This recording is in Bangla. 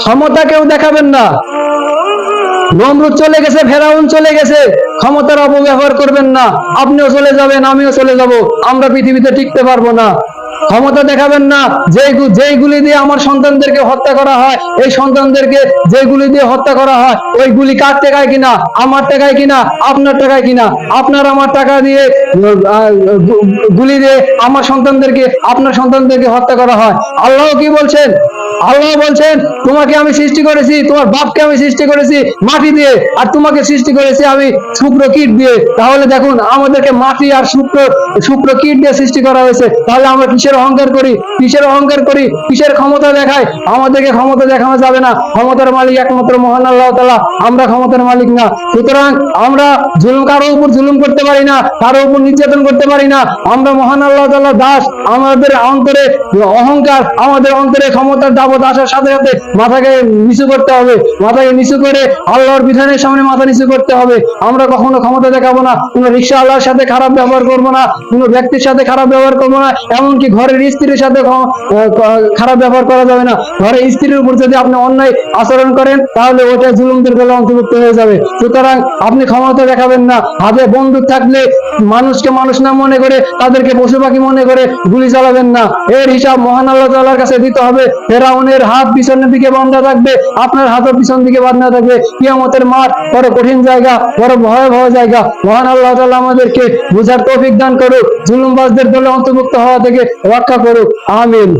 ক্ষমতা কেউ দেখাবেন না। নমরুদ চলে গেছে ফেরাউন চলে গেছে। ক্ষমতার অপব্যবহার করবেন না। আপনিও চলে যাবেন, আমিও চলে যাব। আমরা পৃথিবীতে টিকতে পারব না। ক্ষমতা দেখাবেন না। যেইগুলি দিয়ে আমার সন্তানদেরকে হত্যা করা হয়, এই সন্তানদেরকে যেগুলি দিয়ে হত্যা করা হয়, ওই গুলি কার টাকায় কিনা? আমার টাকায় কিনা? আপনার টাকায় কিনা? আপনার আমার টাকা দিয়ে গুলি দিয়ে আমার সন্তানদেরকে, আপনার সন্তানদেরকে হত্যা করা হয়। আল্লাহ কি বলছেন? আল্লাহ বলছেন, তোমাকে আমি সৃষ্টি করেছি, তোমার বাপকে আমি সৃষ্টি করেছি মাটি দিয়ে, আর তোমাকে সৃষ্টি করেছি আমি শুক্র কীট দিয়ে, তাহলে দেখুন আমাদেরকে মাটি আর শুক্র শুক্র কীট দিয়ে সৃষ্টি করা হয়েছে। তাহলে আমরা কিসের অহংকার করি? কিসের অহংকার করি? কিসের ক্ষমতা দেখায়? আমাদেরকে ক্ষমতা দেখানো যাবে না। ক্ষমতার মালিক একমাত্র মহান আল্লাহ তালা আমরা ক্ষমতার মালিক না। সুতরাং আমরা জুলুম, কারও উপর জুলুম করতে পারি না, কারও উপর নির্যাতন করতে পারি না। আমরা মহান আল্লাহ তালা দাস। আমাদের অন্তরে অহংকার, আমাদের অন্তরে ক্ষমতার দাবত আসার সাথে সাথে মাথাকে নিচু করতে হবে। মাথাকে নিচু করে আল্লাহর বিধানের সামনে মাথা নিচু করতে হবে। আমরা কখনো ক্ষমতা দেখাবো না, কোনো রিক্সা আল্লাহর সাথে খারাপ ব্যবহার করব না, কোনো ব্যক্তির সাথে খারাপ ব্যবহার করব না, এমনকি ঘরের স্ত্রীর সাথে খারাপ ব্যবহার করা যাবে না। ঘরের স্ত্রীর উপর যদি আপনি অন্যায় আচরণ করেন, তাহলে ওটা জুলুমদের দলে অন্তর্ভুক্ত হয়ে যাবে। সুতরাং আপনি ক্ষমতা দেখাবেন না। হাতে বন্দুক থাকলে মানুষকে মানুষ না মনে করে, তাদেরকে পশু পাখি মনে করে গুলি চালাবেন না। এর হিসাব মহান আল্লাহ তাআলার কাছে দিতে হবে। ফেরাউনের হাত পিছনের দিকে বান্ধা থাকবে, আপনার হাতও পিছন দিকে বান্ধা থাকবে। কিয়ামতের মাঠ বড় কঠিন জায়গা, বড় ভয়াবহ জায়গা। মহান আল্লাহ তাআলা আমাদেরকে বুঝার তৌফিক দান করুক, জুলুমবাজদের দলে অন্তর্ভুক্ত হওয়া থেকে রক্ষা করুক। আমিন।